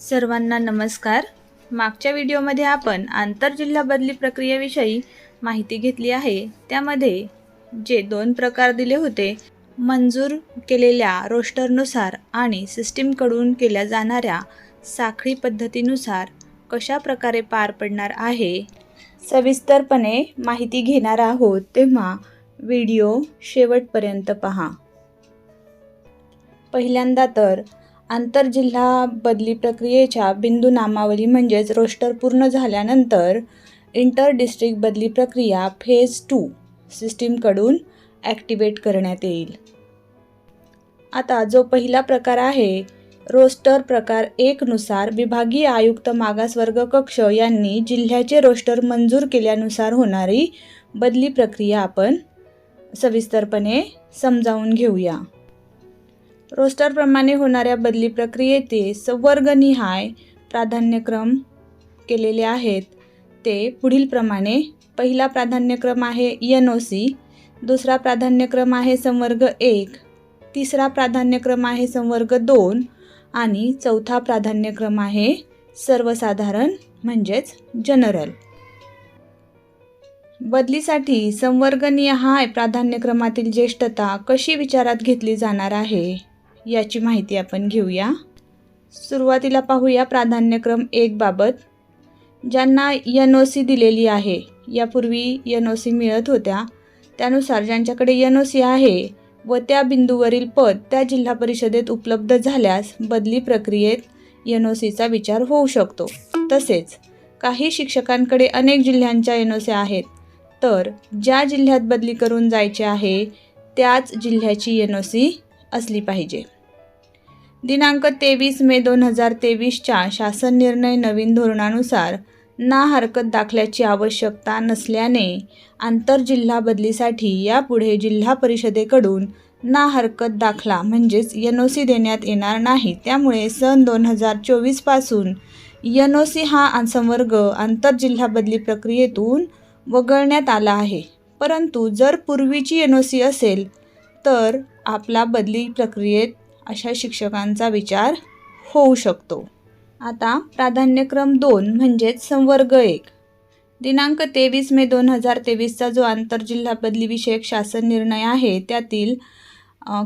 सर्वांना नमस्कार. मागच्या व्हिडिओमध्ये आपण आंतरजिल्हा बदली प्रक्रियेविषयी माहिती घेतली आहे. त्यामध्ये जे दोन प्रकार दिले होते मंजूर केलेल्या रोस्टरनुसार आणि सिस्टीमकडून केल्या जाणाऱ्या साखळी पद्धतीनुसार कशा प्रकारे पार पडणार आहे सविस्तरपणे माहिती घेणार आहोत तेव्हा व्हिडिओ शेवटपर्यंत पहा. पहिल्यांदा तर आंतरजिल्हा बदली प्रक्रियेच्या बिंदू नामावली म्हणजेच रोस्टर पूर्ण झाल्यानंतर इंटर डिस्ट्रिक्ट बदली प्रक्रिया फेज टू सिस्टीमकडून ॲक्टिवेट करण्यात येईल. आता जो पहिला प्रकार आहे रोस्टर प्रकार एकनुसार विभागीय आयुक्त मागासवर्ग कक्ष यांनी जिल्ह्याचे रोस्टर मंजूर केल्यानुसार होणारी बदली प्रक्रिया आपण सविस्तरपणे समजावून घेऊया. रोस्टरप्रमाणे होणाऱ्या बदली प्रक्रियेतील संवर्गनिहाय प्राधान्यक्रम केलेले आहेत. ते पुढीलप्रमाणे पहिला प्राधान्यक्रम आहे एन ओ सी दुसरा प्राधान्यक्रम आहे संवर्ग एक तिसरा प्राधान्यक्रम आहे संवर्ग दोन आणि चौथा प्राधान्यक्रम आहे सर्वसाधारण म्हणजेच जनरल. बदलीसाठी संवर्गनिहाय प्राधान्यक्रमातील ज्येष्ठता कशी विचारात घेतली जाणार आहे? याची माहिती आपण घेऊया. सुरुवातीला पाहूया प्राधान्यक्रम एक बाबत. ज्यांना एन ओ सी दिलेली आहे यापूर्वी एन ओ सी मिळत होत्या. त्यानुसार ज्यांच्याकडे एन ओ सी आहे व त्या बिंदूवरील पद त्या जिल्हा परिषदेत उपलब्ध झाल्यास बदली प्रक्रियेत एन ओ सीचा विचार होऊ शकतो. तसेच काही शिक्षकांकडे अनेक जिल्ह्यांच्या एन ओ सी आहेत. तर ज्या जिल्ह्यात बदली करून जायचे आहे त्याच जिल्ह्याची एन ओ सी असली पाहिजे. दिनांक तेवीस मे दोन हजार तेवीसच्या शासन निर्णय नवीन धोरणानुसार ना हरकत दाखल्याची आवश्यकता नसल्याने आंतरजिल्हा बदलीसाठी यापुढे जिल्हा परिषदेकडून ना हरकत दाखला म्हणजेच एन ओ सी देण्यात येणार नाही. त्यामुळे सन दोन हजार चोवीसपासून एन ओ सी हा संवर्ग आंतरजिल्हा बदली प्रक्रियेतून वगळण्यात आला आहे. परंतु जर पूर्वीची एन ओ सी असेल तर आपला बदली प्रक्रियेत अशा शिक्षकांचा विचार होऊ शकतो. आता प्राधान्यक्रम दोन म्हणजेच संवर्ग एक. दिनांक तेवीस मे दोन हजार तेवीसचा जो आंतरजिल्हा बदलीविषयक शासन निर्णय आहे त्यातील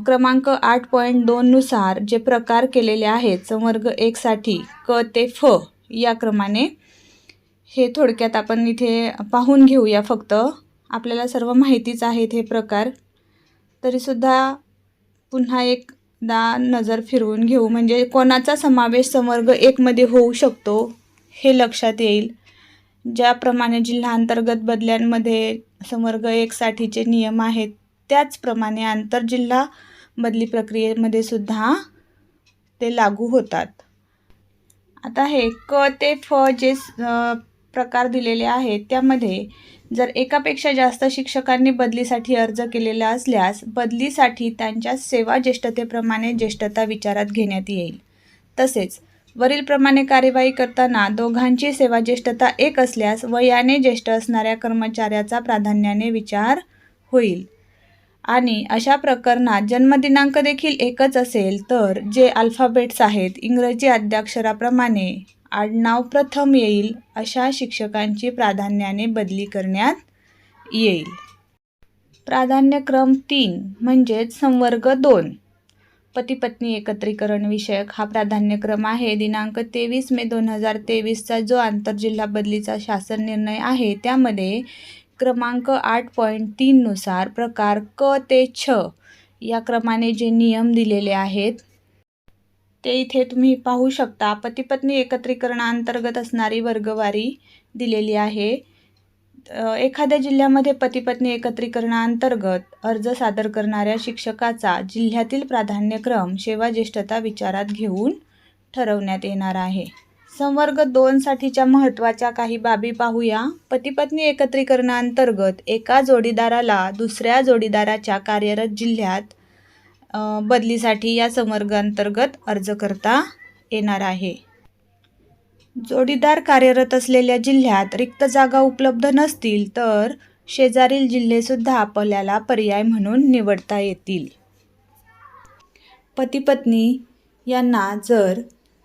क्रमांक आठ पॉईंट दोननुसार जे प्रकार केलेले आहेत संवर्ग एकसाठी क ते फ या क्रमाने हे थोडक्यात आपण इथे पाहून घेऊया फक्त. आपल्याला सर्व माहितीच आहेत हे प्रकार. तरीसुद्धा पुन्हा एक दा नजर फिरवून घेऊ. म्हणजे कोणाचा समावेश संवर्ग एकमध्ये होऊ शकतो हे लक्षात येईल. ज्याप्रमाणे जिल्हांतर्गत बदल्यांमध्ये संवर्ग एकसाठीचे नियम आहेत त्याचप्रमाणे आंतरजिल्हा बदली प्रक्रियेमध्ये सुद्धा ते लागू होतात. आता हे क ते फ जे प्रकार दिलेले आहेत त्यामध्ये जर एकापेक्षा जास्त शिक्षकांनी बदलीसाठी अर्ज केलेला असल्यास बदलीसाठी त्यांच्या सेवा ज्येष्ठतेप्रमाणे ज्येष्ठता विचारात घेण्यात येईल. तसेच वरीलप्रमाणे कार्यवाही करताना दोघांची सेवा ज्येष्ठता एक असल्यास वयाने ज्येष्ठ असणाऱ्या कर्मचाऱ्याचा प्राधान्याने विचार होईल. आणि अशा प्रकरणात जन्मदिनांक देखील एकच असेल तर जे अल्फाबेट्स आहेत इंग्रजी आद्याक्षराप्रमाणे आडनाव प्रथम येईल अशा शिक्षकांची प्राधान्याने बदली करण्यात येईल. प्राधान्यक्रम तीन म्हणजेच संवर्ग दोन. पतीपत्नी एकत्रीकरण विषयक हा प्राधान्यक्रम आहे. दिनांक तेवीस मे दोन हजार तेवीसचा जो आंतरजिल्हा बदलीचा शासन निर्णय आहे त्यामध्ये क्रमांक आठ पॉईंट तीननुसार प्रकार क ते छ या क्रमाने जे नियम दिलेले आहेत ते इथे तुम्ही पाहू शकता. पतीपत्नी एकत्रीकरणाअंतर्गत असणारी वर्गवारी दिलेली आहे. एखाद्या जिल्ह्यामध्ये पतीपत्नी एकत्रीकरणाअंतर्गत अर्ज सादर करणाऱ्या शिक्षकाचा जिल्ह्यातील प्राधान्यक्रम सेवा ज्येष्ठता विचारात घेऊन ठरवण्यात येणार आहे. संवर्ग दोनसाठीच्या महत्त्वाच्या काही बाबी पाहूया. पतीपत्नी एकत्रीकरणाअंतर्गत एका जोडीदाराला दुसऱ्या जोडीदाराच्या कार्यरत जिल्ह्यात बदलीसाठी या संवर्गांतर्गत अर्ज करता येणार आहे. जोडीदार कार्यरत असलेल्या जिल्ह्यात रिक्त जागा उपलब्ध नसतील तर शेजारील जिल्हेसुद्धा आपल्याला पर्याय म्हणून निवडता येतील. पतीपत्नी यांना जर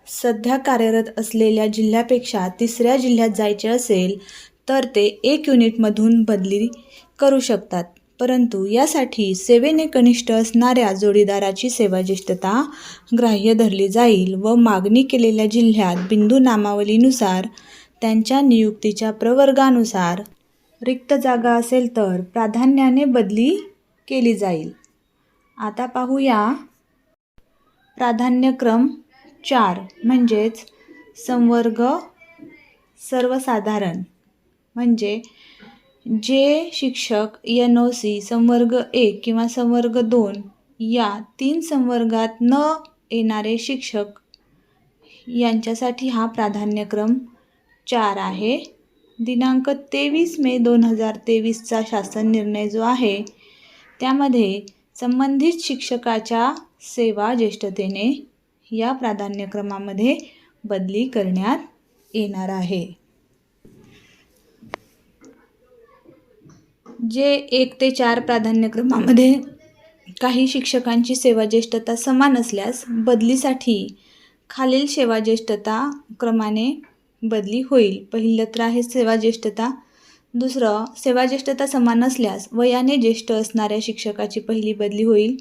सध्या कार्यरत असलेल्या जिल्ह्यापेक्षा तिसऱ्या जिल्ह्यात जायचे असेल तर ते एक युनिटमधून बदली करू शकतात. परंतु यासाठी सेवेने कनिष्ठ असणाऱ्या जोडीदाराची सेवा ज्येष्ठता ग्राह्य धरली जाईल व मागणी केलेल्या जिल्ह्यात बिंदू नामावलीनुसार त्यांच्या नियुक्तीच्या प्रवर्गानुसार रिक्त जागा असेल तर प्राधान्याने बदली केली जाईल. आता पाहूया प्राधान्यक्रम चार म्हणजेच संवर्ग सर्वसाधारण. म्हणजे जे शिक्षक एन ओ सी संवर्ग एक किंवा संवर्ग दोन या तीन संवर्गात न येणारे शिक्षक यांच्यासाठी हा प्राधान्यक्रम चार आहे. दिनांक तेवीस मे दोन हजार तेवीसचा शासन निर्णय जो आहे त्यामध्ये संबंधित शिक्षकाच्या सेवा ज्येष्ठतेने या प्राधान्यक्रमामध्ये बदली करण्यात येणार आहे. जे एक ते चार प्राधान्यक्रमामध्ये काही शिक्षकांची सेवा ज्येष्ठता समान असल्यास बदलीसाठी खालील सेवा ज्येष्ठता क्रमाने बदली होईल. पहिलं तर आहे सेवा ज्येष्ठता दुसरं सेवा ज्येष्ठता समान असल्यास वयाने ज्येष्ठ असणाऱ्या शिक्षकाची पहिली बदली होईल.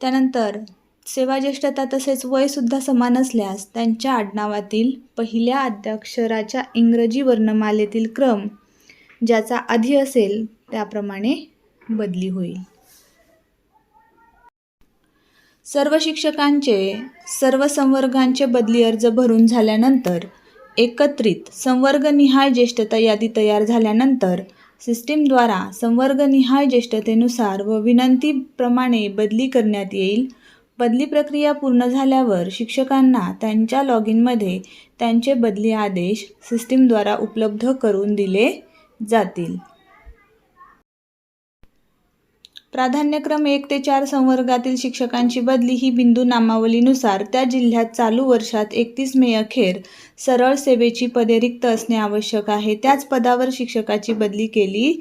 त्यानंतर सेवा ज्येष्ठता तसेच वयसुद्धा समान असल्यास त्यांच्या आडनावातील पहिल्या अद्याक्षराच्या इंग्रजी वर्णमालेतील क्रम ज्याचा आधी असेल त्याप्रमाणे बदली होईल. सर्व शिक्षकांचे सर्व संवर्गांचे बदली अर्ज भरून झाल्यानंतर एकत्रित संवर्गनिहाय ज्येष्ठता यादी तयार झाल्यानंतर सिस्टीमद्वारा संवर्गनिहाय ज्येष्ठतेनुसार व विनंतीप्रमाणे बदली करण्यात येईल. बदली प्रक्रिया पूर्ण झाल्यावर शिक्षकांना त्यांच्या लॉग इनमध्ये त्यांचे बदली आदेश सिस्टीमद्वारा उपलब्ध करून दिले जातील. प्राधान्यक्रम एक ते चार संवर्गातील शिक्षकांची बदली ही बिंदू नामावलीनुसार त्या जिल्ह्यात चालू वर्षात एकतीस मे अखेर सरळ सेवेची पदे रिक्त असणे आवश्यक आहे. त्याच पदावर शिक्षकाची बदली केली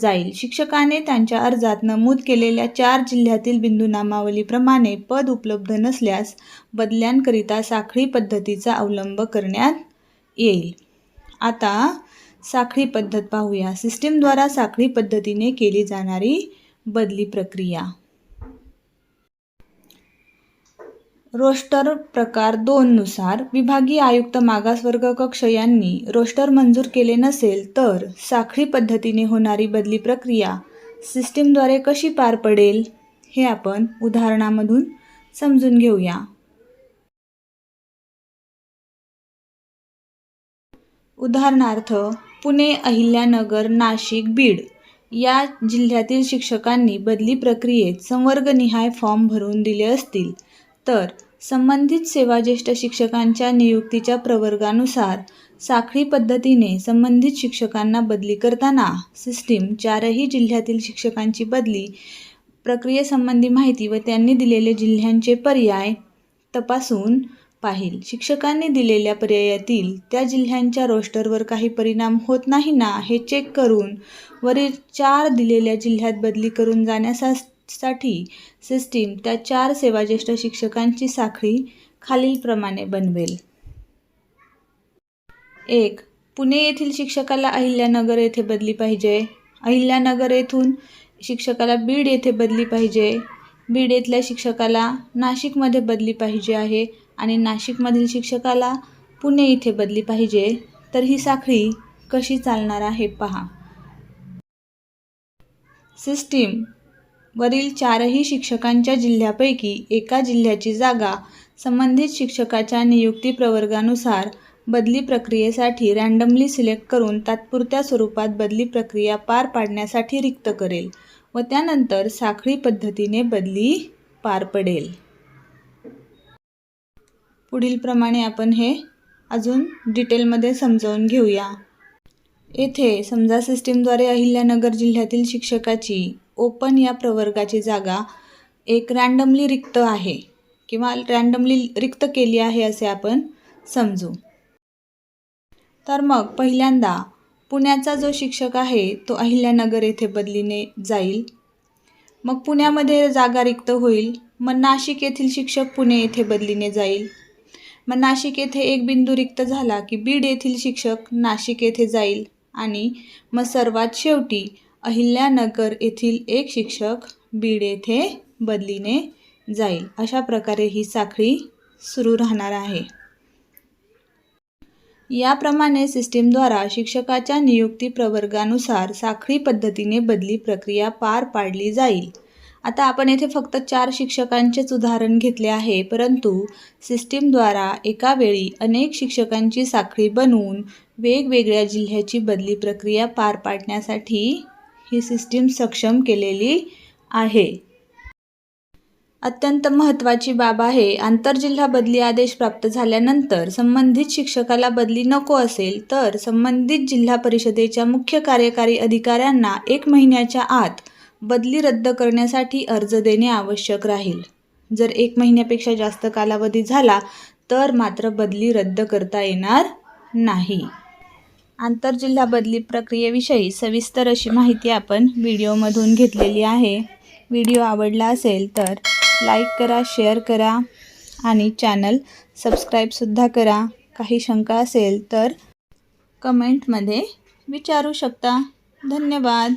जाईल. शिक्षकाने त्यांच्या अर्जात नमूद केलेल्या चार जिल्ह्यातील बिंदू नामावलीप्रमाणे पद उपलब्ध नसल्यास बदल्यांकरिता साखळी पद्धतीचा अवलंब करण्यात येईल. आता साखळी पद्धत पाहूया. सिस्टीमद्वारा साखळी पद्धतीने केली जाणारी बदली प्रक्रिया. रोस्टर प्रकार दोननुसार विभागीय आयुक्त मागासवर्ग कक्ष यांनी रोस्टर मंजूर केले नसेल तर साखळी पद्धतीने होणारी बदली प्रक्रिया सिस्टीमद्वारे कशी पार पडेल हे आपण उदाहरणामधून समजून घेऊया. उदाहरणार्थ पुणे अहिल्यानगर नाशिक बीड. या जिल्ह्यातील शिक्षकांनी बदली प्रक्रियेत संवर्गनिहाय फॉर्म भरून दिले असतील. तर संबंधित सेवाज्येष्ठ शिक्षकांच्या नियुक्तीच्या प्रवर्गानुसार साखळी पद्धतीने संबंधित शिक्षकांना बदली करताना सिस्टीम चारही जिल्ह्यातील शिक्षकांची बदली प्रक्रियेसंबंधी माहिती व त्यांनी दिलेले जिल्ह्यांचे पर्याय तपासून पाहिल. शिक्षकांनी दिलेल्या पर्यायातील त्या जिल्ह्यांच्या रोस्टरवर काही परिणाम होत नाही ना हे चेक करून वरील चार दिलेल्या जिल्ह्यात बदली करून जाण्यासाठी सिस्टीम त्या चार सेवाज्येष्ठ शिक्षकांची साखळी खालीलप्रमाणे बनवेल. एक पुणे येथील शिक्षकाला अहिल्यानगर येथे बदली पाहिजे. अहिल्यानगर येथून शिक्षकाला बीड येथे बदली पाहिजे. बीड येथल्या शिक्षकाला नाशिकमध्ये बदली पाहिजे आहे. आणि नाशिकमधील शिक्षकाला पुणे इथे बदली पाहिजे तर ही साखळी कशी चालणार आहे पहा. सिस्टीम. वरील चारही शिक्षकांच्या जिल्ह्यापैकी एका जिल्ह्याची जागा संबंधित शिक्षकाच्या नियुक्ती प्रवर्गानुसार बदली प्रक्रियेसाठी रँडमली सिलेक्ट करून तात्पुरत्या स्वरूपात बदली प्रक्रिया पार पाडण्यासाठी रिक्त करेल व त्यानंतर साखळी पद्धतीने बदली पार पडेल. पुढीलप्रमाणे आपण हे अजून डिटेलमध्ये समजावून घेऊया. येथे समजा सिस्टीमद्वारे अहिल्यानगर जिल्ह्यातील शिक्षकाची ओपन या प्रवर्गाची जागा एक रँडमली रिक्त आहे किंवा रँडमली रिक्त केली आहे असे आपण समजू. तर मग पहिल्यांदा पुण्याचा जो शिक्षक आहे तो अहिल्यानगर येथे बदलीने जाईल. मग पुण्यामध्ये जागा रिक्त होईल. मग नाशिक येथील शिक्षक पुणे येथे बदलीने जाईल. मग नाशिक येथे एक बिंदू रिक्त झाला की बीड येथील शिक्षक नाशिक येथे जाईल. आणि मग सर्वात शेवटी अहिल्यानगर येथील एक शिक्षक बीड येथे बदलीने जाईल. अशा प्रकारे ही साखळी सुरू राहणार आहे. याप्रमाणे सिस्टीमद्वारा शिक्षकाच्या नियुक्ती प्रवर्गानुसार साखळी पद्धतीने बदली प्रक्रिया पार पाडली जाईल. आता आपण येथे फक्त चार शिक्षकांचेच उदाहरण घेतले आहे परंतु सिस्टीमद्वारा एका वेळी अनेक शिक्षकांची साखळी बनवून वेगवेगळ्या जिल्ह्याची बदली प्रक्रिया पार पाडण्यासाठी ही सिस्टीम सक्षम केलेली आहे. अत्यंत महत्त्वाची बाब आहे आंतरजिल्हा बदली आदेश प्राप्त झाल्यानंतर संबंधित शिक्षकाला बदली नको असेल तर संबंधित जिल्हा परिषदेच्या मुख्य कार्यकारी अधिकाऱ्यांना एक महिन्याच्या आत बदली रद्द करण्यासाठी अर्ज देणे आवश्यक राहील. जर एक महिन्यापेक्षा जास्त कालावधी झाला तर मात्र बदली रद्द करता येणार नाही. आंतरजिल्हा बदली प्रक्रियेविषयी सविस्तर अशी माहिती आपण व्हिडिओमधून घेतलेली आहे. व्हिडिओ आवडला असेल तर लाईक करा शेअर करा आणि चॅनल सबस्क्राईबसुद्धा करा. काही शंका असेल तर कमेंटमध्ये विचारू शकता. धन्यवाद.